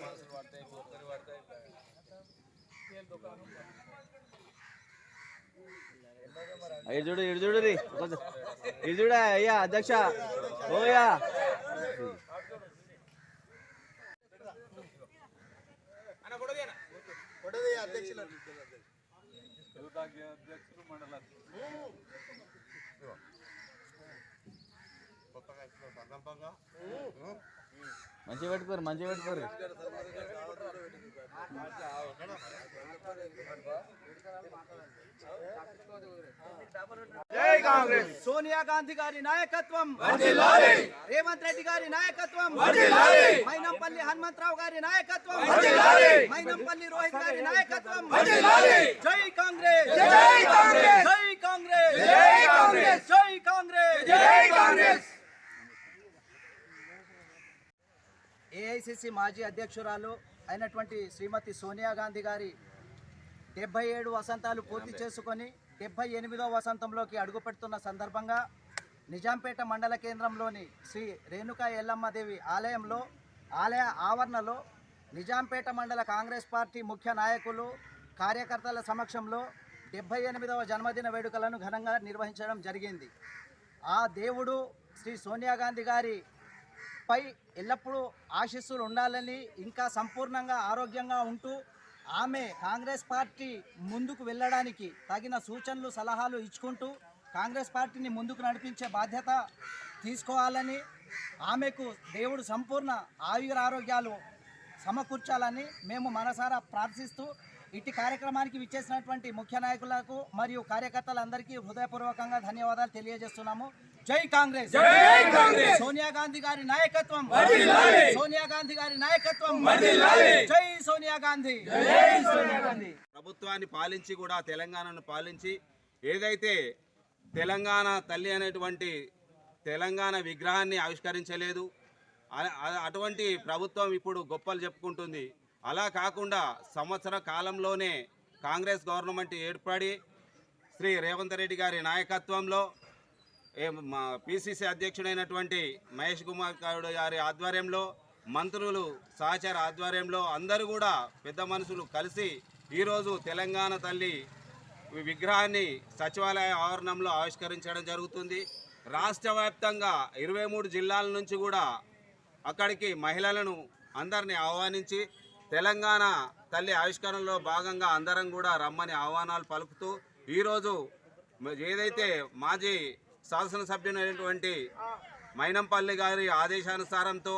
Parcel పడతాయి ఒక్కరి పడతాయి ఎడుచుడు ఎడుచుడు రీ. ఎడుచుడా అయ్యా అధ్యక్ష. ఓయా అధ్యక్షులు? మండల కొత్తగా సందర్భంగా మంచిగా పెట్టుకోరు మంచిగా పెట్టుకోరు. జై కాంగ్రెస్. సోనియా గాంధీ గారి నాయకత్వం. రేవంత్ రెడ్డి గారి నాయకత్వం. మైనంపల్లి హనుమంతరావు గారి నాయకత్వం. మైనంపల్లి రోహిత్ గారి నాయకత్వం. జై కాంగ్రెస్ జై కాంగ్రెస్. జై కాంగ్రెస్. జై కాంగ్రెస్. జై కాంగ్రెస్ జై కాంగ్రెస్ ఏఐసిసి మాజీ అధ్యక్షురాలు అయినటువంటి శ్రీమతి సోనియా గాంధీ గారి డెబ్బై ఏడు వసంతాలు పూర్తి చేసుకొని డెబ్బై ఎనిమిదో వసంతంలోకి అడుగుపెడుతున్న సందర్భంగా నిజాంపేట మండల కేంద్రంలోని శ్రీ రేణుకా ఎల్లమ్మదేవి ఆలయంలో ఆలయ ఆవరణలో నిజాంపేట మండల కాంగ్రెస్ పార్టీ ముఖ్య నాయకులు కార్యకర్తల సమక్షంలో డెబ్బై ఎనిమిదవ జన్మదిన వేడుకలను ఘనంగా నిర్వహించడం జరిగింది. ఆ దేవుడు శ్రీ సోనియా గాంధీ గారి పై ఎల్లప్పుడూ ఆశీస్సులు ఉండాలని ఇంకా సంపూర్ణంగా ఆరోగ్యంగా ఉంటూ ఆమె కాంగ్రెస్ పార్టీ ముందుకు వెళ్ళడానికి తగిన సూచనలు సలహాలు ఇచ్చుకుంటూ కాంగ్రెస్ పార్టీని ముందుకు నడిపించే బాధ్యత తీసుకోవాలని ఆమెకు దేవుడు సంపూర్ణ ఆయుర ఆరోగ్యాలు సమకూర్చాలని మేము మనసారా ప్రార్థిస్తూ ఇట్టి కార్యక్రమానికి విచ్చేసినటువంటి ముఖ్య నాయకులకు మరియు కార్యకర్తలందరికీ హృదయపూర్వకంగా ధన్యవాదాలు తెలియజేస్తున్నాము. జై కాంగ్రెస్. జై కాంగ్రెస్. సోనియా గాంధీ గారి నాయకత్వం. సోనియా గాంధీ గారి నాయకత్వం. జై సోనియా గాంధీ. జై సోనియా గాంధీ. ప్రభుత్వాన్ని పాలించి కూడా తెలంగాణను పాలించి ఏదైతే తెలంగాణ తల్లి అనేటువంటి తెలంగాణ విగ్రహాన్ని ఆవిష్కరించలేదు అటువంటి ప్రభుత్వం ఇప్పుడు గొప్పలు చెప్పుకుంటుంది. అలా కాకుండా సంవత్సర కాలంలోనే కాంగ్రెస్ గవర్నమెంట్ ఏర్పడి శ్రీ రేవంత్ రెడ్డి గారి నాయకత్వంలో ఏ మా పిసిసి అధ్యక్షుడైనటువంటి మహేష్ కుమార్ గౌడ్ గారి ఆధ్వర్యంలో మంత్రులు సహచార ఆధ్వర్యంలో అందరూ కూడా పెద్ద మనుషులు కలిసి ఈరోజు తెలంగాణ తల్లి విగ్రహాన్ని సచివాలయ ఆవరణంలో ఆవిష్కరించడం జరుగుతుంది. రాష్ట్ర వ్యాప్తంగా ఇరవై మూడు జిల్లాల నుంచి కూడా అక్కడికి మహిళలను అందరిని ఆహ్వానించి తెలంగాణ తల్లి ఆవిష్కరణలో భాగంగా అందరం కూడా రమ్మని ఆహ్వానాలు పలుకుతూ ఈరోజు ఏదైతే మాజీ శాసనసభ్యునైనటువంటి మైనంపల్లి గారి ఆదేశానుసారంతో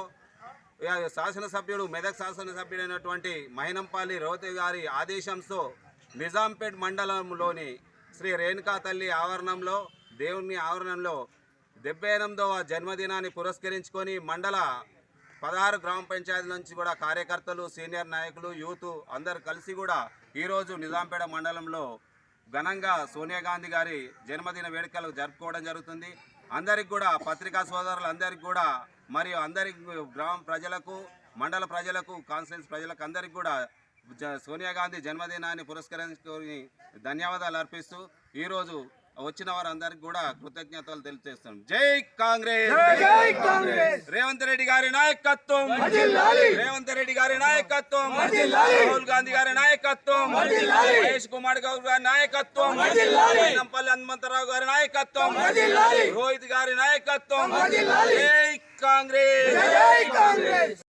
శాసనసభ్యుడు మెదక్ శాసనసభ్యుడైనటువంటి మైనంపల్లి రోతి గారి ఆదేశంతో నిజాంపేట్ మండలంలోని శ్రీ రేణుకా తల్లి ఆవరణంలో దేవుని ఆవరణంలో డెబ్బై ఎనిమిదవ జన్మదినాన్ని పురస్కరించుకొని మండల పదహారు గ్రామ పంచాయతీ నుంచి కూడా కార్యకర్తలు సీనియర్ నాయకులు యూత్ అందరు కలిసి కూడా ఈరోజు నిజాంపేట మండలంలో ఘనంగా సోనియా గాంధీ గారి జన్మదిన వేడుకలు జరుపుకోవడం జరుగుతుంది. అందరికి కూడా పత్రికా సోదరులు అందరికి కూడా మరియు అందరి గ్రామ ప్రజలకు మండల ప్రజలకు కాన్స్టిట్యూన్స్ ప్రజలకు అందరికి కూడా జ- సోనియా గాంధీ జన్మదినాన్ని పురస్కరించుకొని ధన్యవాదాలు అర్పిస్తూ ఈరోజు వచ్చిన వారందరికి కూడా కృతజ్ఞతలు తెలియజేస్తాం. జై కాంగ్రెస్! రేవంత్ రెడ్డి గారి నాయకత్వం! రేవంత్ రెడ్డి గారి నాయకత్వం! రాహుల్ గాంధీ గారి నాయకత్వం! మహేష్ కుమార్ గౌడ్ గారి నాయకత్వం! నంపల్లి హనుమంతరావు గారి నాయకత్వం! రోహిత్ గారి నాయకత్వం! జై కాంగ్రెస్!